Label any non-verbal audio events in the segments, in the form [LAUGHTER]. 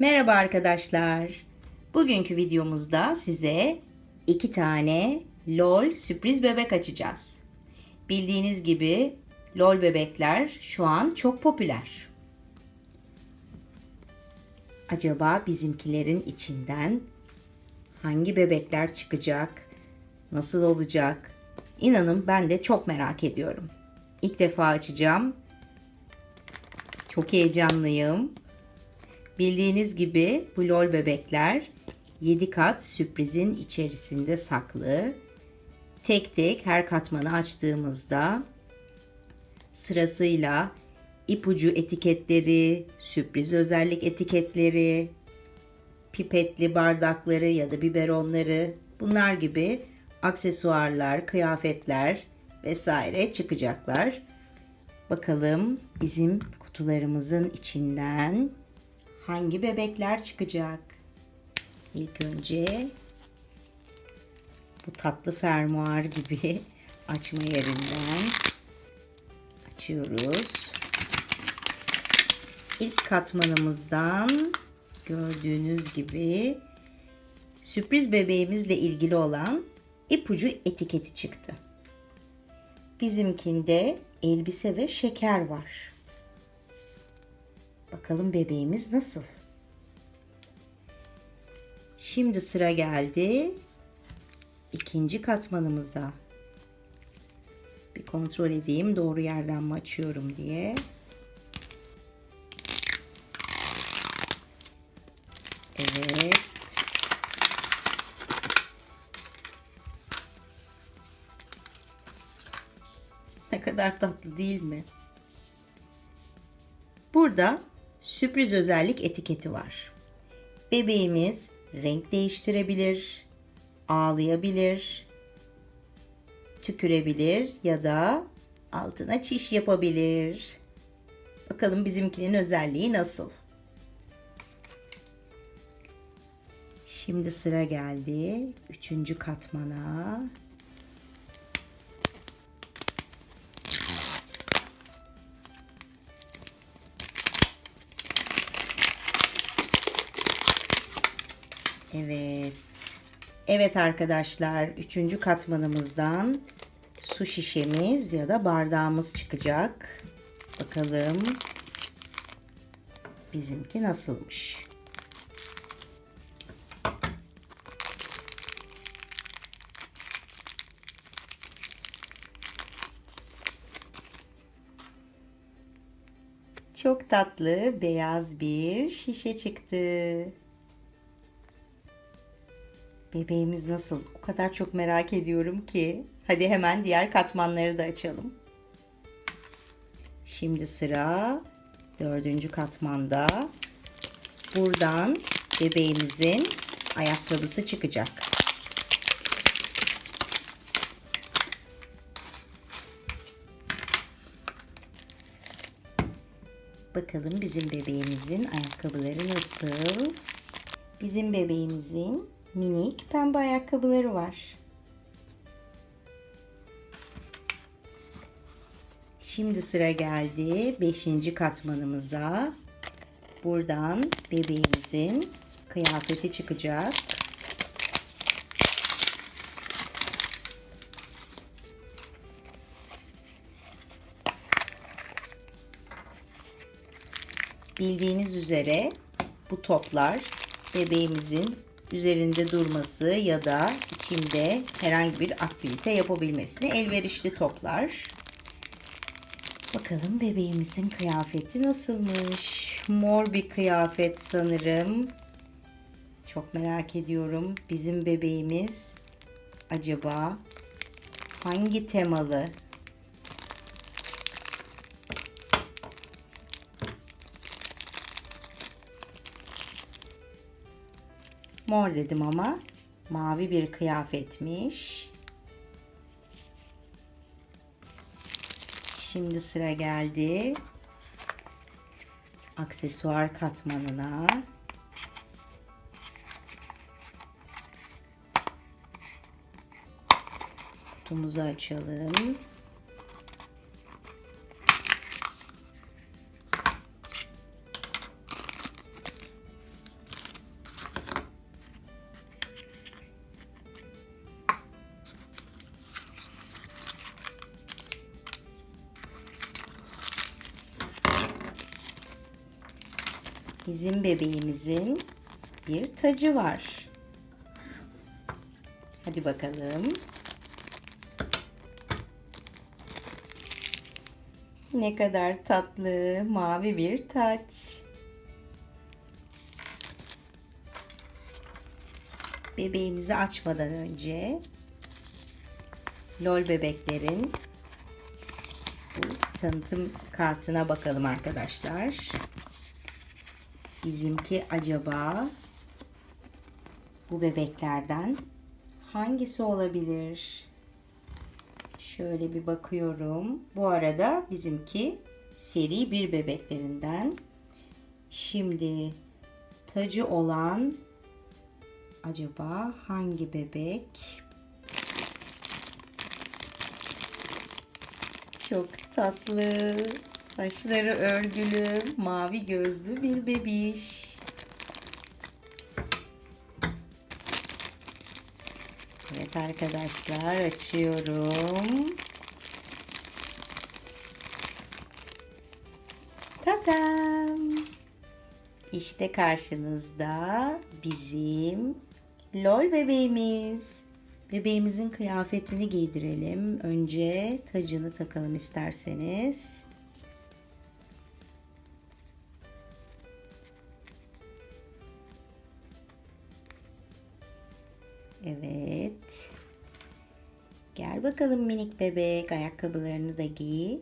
Merhaba arkadaşlar. Bugünkü videomuzda size iki tane LOL sürpriz bebek açacağız. Bildiğiniz gibi LOL bebekler şu an çok popüler. Acaba bizimkilerin içinden hangi bebekler çıkacak? Nasıl olacak? İnanın ben de çok merak ediyorum. İlk defa açacağım. Çok heyecanlıyım. Bildiğiniz gibi bu lol bebekler 7 kat sürprizin içerisinde saklı. Tek tek her katmanı açtığımızda sırasıyla ipucu etiketleri, sürpriz özellik etiketleri, pipetli bardakları ya da biberonları bunlar gibi aksesuarlar, kıyafetler vesaire çıkacaklar. Bakalım bizim kutularımızın içinden hangi bebekler çıkacak? İlk önce bu tatlı fermuar gibi [LAUGHS] açma yerinden açıyoruz. İlk katmanımızdan gördüğünüz gibi sürpriz bebeğimizle ilgili olan ipucu etiketi çıktı. Bizimkinde elbise ve şeker var. Bakalım bebeğimiz nasıl? Şimdi sıra geldi ikinci katmanımıza. Bir kontrol edeyim doğru yerden mi açıyorum diye. Evet. Ne kadar tatlı değil mi? Burada sürpriz özellik etiketi var. Bebeğimiz renk değiştirebilir, ağlayabilir, tükürebilir ya da altına çiş yapabilir. Bakalım bizimkinin özelliği nasıl? Şimdi sıra geldi üçüncü katmana. Evet. Evet arkadaşlar, üçüncü katmanımızdan su şişemiz ya da bardağımız çıkacak. Bakalım bizimki nasılmış. Çok tatlı beyaz bir şişe çıktı. Bebeğimiz nasıl? O kadar çok merak ediyorum ki. Hadi hemen diğer katmanları da açalım. Şimdi sıra dördüncü katmanda. Buradan bebeğimizin ayakkabısı çıkacak. Bakalım bizim bebeğimizin ayakkabıları nasıl? Bizim bebeğimizin minik pembe ayakkabıları var. Şimdi sıra geldi 5. katmanımıza. Buradan bebeğimizin kıyafeti çıkacak. Bildiğiniz üzere bu toplar bebeğimizin üzerinde durması ya da içinde herhangi bir aktivite yapabilmesine elverişli toplar. Bakalım bebeğimizin kıyafeti nasılmış? Mor bir kıyafet sanırım. Çok merak ediyorum. Bizim bebeğimiz acaba hangi temalı? Mor dedim ama mavi bir kıyafetmiş. Şimdi sıra geldi aksesuar katmanına. Kutumuzu açalım. Bizim bebeğimizin bir tacı var. Hadi bakalım. Ne kadar tatlı mavi bir taç. Bebeğimizi açmadan önce LOL bebeklerin tanıtım kartına bakalım arkadaşlar. Bizimki acaba bu bebeklerden hangisi olabilir? Şöyle bir bakıyorum. Bu arada bizimki seri bir bebeklerinden. Şimdi tacı olan acaba hangi bebek? Çok tatlı. Saçları örgülü, mavi gözlü bir bebiş. Evet arkadaşlar açıyorum. Tadam. İşte karşınızda bizim LOL bebeğimiz. Bebeğimizin kıyafetini giydirelim. Önce tacını takalım isterseniz. Evet. Gel bakalım minik bebek. Ayakkabılarını da giy.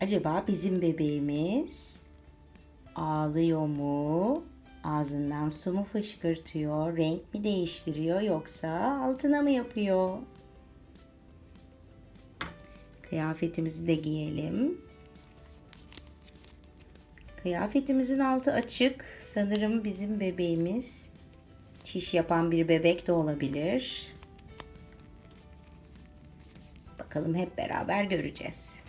Acaba bizim bebeğimiz ağlıyor mu? Ağzından su mu fışkırtıyor? Renk mi değiştiriyor yoksa altına mı yapıyor? Kıyafetimizi de giyelim. Kıyafetimizin altı açık. Sanırım bizim bebeğimiz çiş yapan bir bebek de olabilir. Bakalım hep beraber göreceğiz.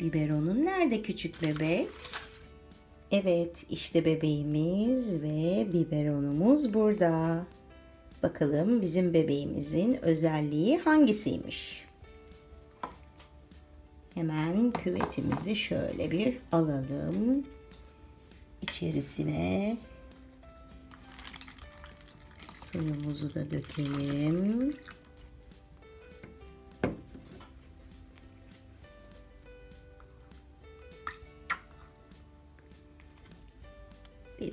Biberonun nerede küçük bebek? Evet, işte bebeğimiz ve biberonumuz burada. Bakalım bizim bebeğimizin özelliği hangisiymiş? Hemen küvetimizi şöyle bir alalım. İçerisine suyumuzu da dökelim.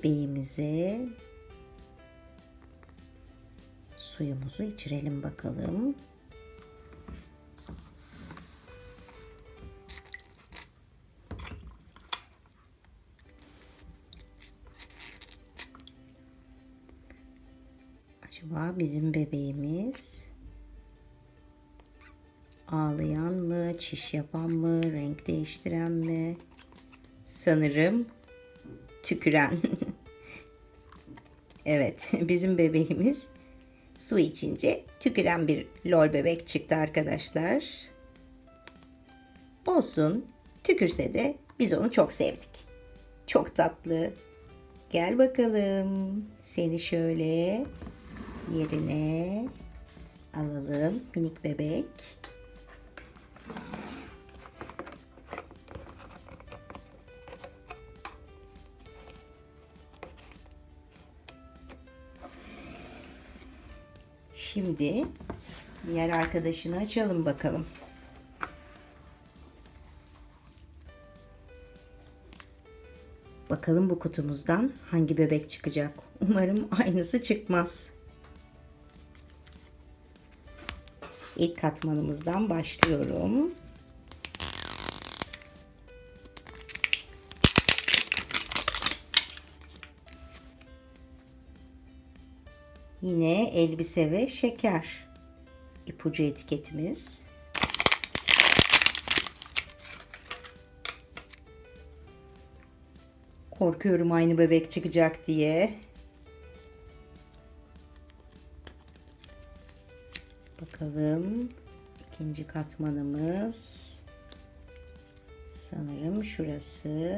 Bebeğimize suyumuzu içirelim bakalım. Acaba bizim bebeğimiz ağlayan mı, çiş yapan mı, renk değiştiren mi? Sanırım tüküren. [LAUGHS] evet, [LAUGHS] bizim bebeğimiz su içince tüküren bir lol bebek çıktı arkadaşlar. Olsun, tükürse de biz onu çok sevdik. Çok tatlı. Gel bakalım. Seni şöyle yerine alalım minik bebek. Şimdi diğer arkadaşını açalım bakalım. Bakalım bu kutumuzdan hangi bebek çıkacak. Umarım aynısı çıkmaz. İlk katmanımızdan başlıyorum. Yine elbise ve şeker ipucu etiketimiz. Korkuyorum aynı bebek çıkacak diye. Bakalım. ikinci katmanımız. Sanırım şurası.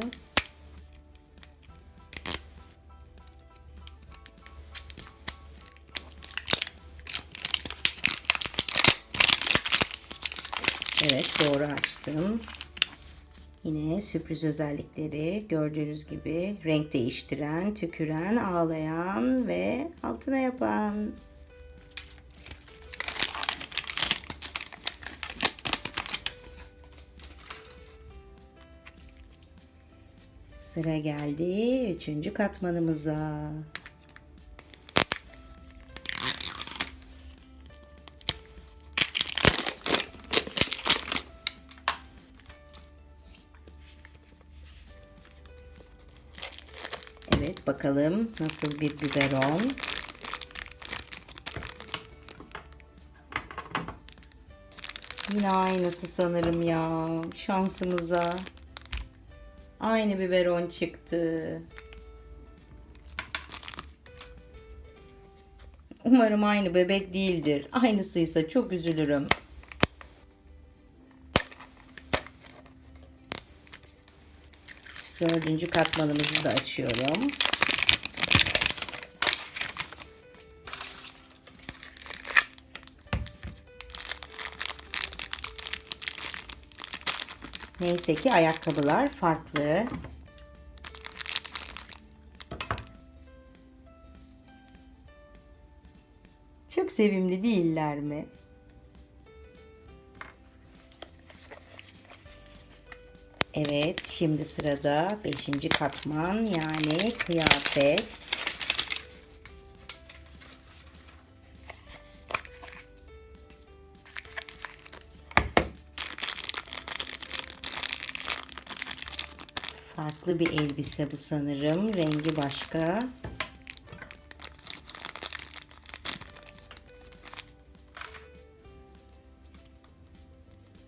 Doğru açtım. Yine sürpriz özellikleri gördüğünüz gibi renk değiştiren, tüküren, ağlayan ve altına yapan. Sıra geldi üçüncü katmanımıza. Bakalım nasıl bir biberon. Yine aynısı sanırım ya. Şansımıza. Aynı biberon çıktı. Umarım aynı bebek değildir. Aynısıysa çok üzülürüm. Dördüncü katmanımızı da açıyorum. Neyse ki ayakkabılar farklı. Çok sevimli değiller mi? Evet, şimdi sırada 5. katman yani kıyafet. Farklı bir elbise bu sanırım. Rengi başka.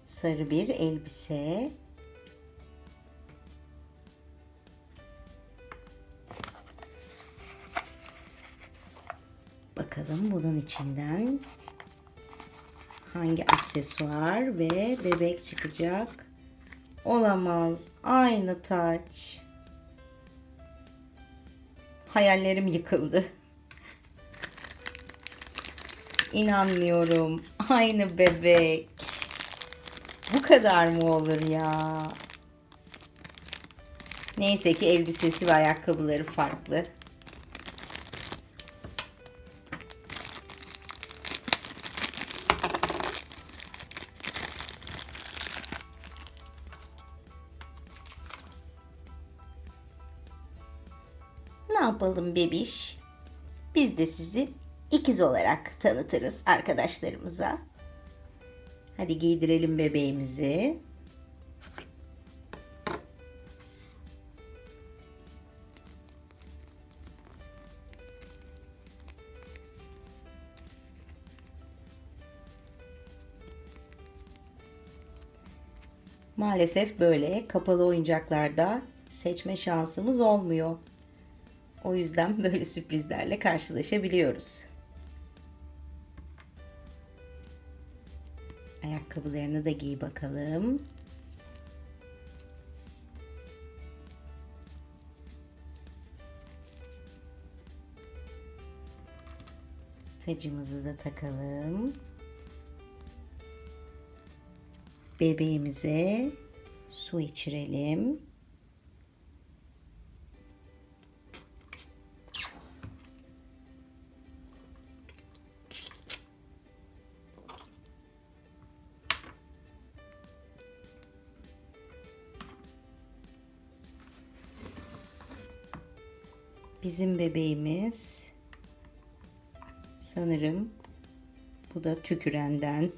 Sarı bir elbise. Bakalım bunun içinden hangi aksesuar ve bebek çıkacak. Olamaz. Aynı taç. Hayallerim yıkıldı. İnanmıyorum. Aynı bebek. Bu kadar mı olur ya? Neyse ki elbisesi ve ayakkabıları farklı. Yapalım bebiş? Biz de sizi ikiz olarak tanıtırız arkadaşlarımıza. Hadi giydirelim bebeğimizi. Maalesef böyle kapalı oyuncaklarda seçme şansımız olmuyor. O yüzden [LAUGHS] böyle sürprizlerle karşılaşabiliyoruz. Ayakkabılarını da giy bakalım. Tacımızı da takalım. Bebeğimize su içirelim. Bizim bebeğimiz sanırım bu da tükürenden.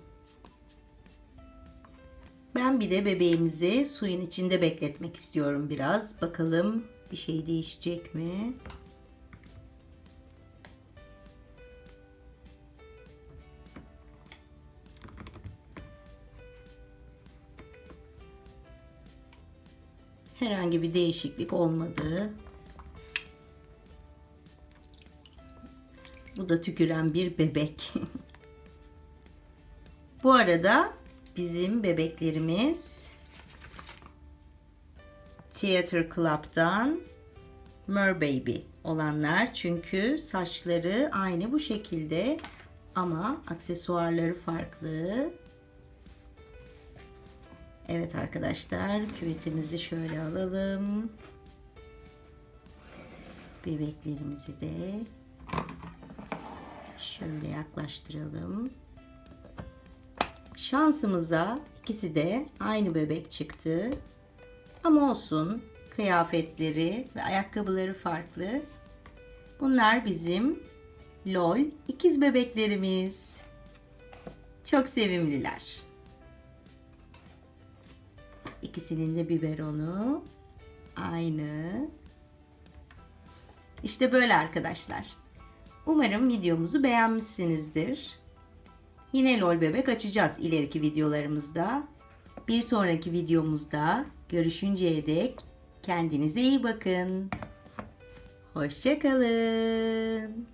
Ben bir de bebeğimizi suyun içinde bekletmek istiyorum biraz. Bakalım bir şey değişecek mi? Herhangi bir değişiklik olmadı. Bu da tüküren bir bebek. [LAUGHS] Bu arada bizim bebeklerimiz Theater Club'dan Mer Baby olanlar çünkü saçları aynı bu şekilde ama aksesuarları farklı. Evet arkadaşlar küvetimizi şöyle alalım. Bebeklerimizi de şöyle yaklaştıralım. Şansımıza ikisi de aynı bebek çıktı. Ama olsun kıyafetleri ve ayakkabıları farklı. Bunlar bizim LOL ikiz bebeklerimiz. Çok sevimliler. İkisinin de biberonu aynı. İşte böyle arkadaşlar. Umarım videomuzu beğenmişsinizdir. Yine LOL bebek açacağız ileriki videolarımızda. Bir sonraki videomuzda görüşünceye dek kendinize iyi bakın. Hoşçakalın.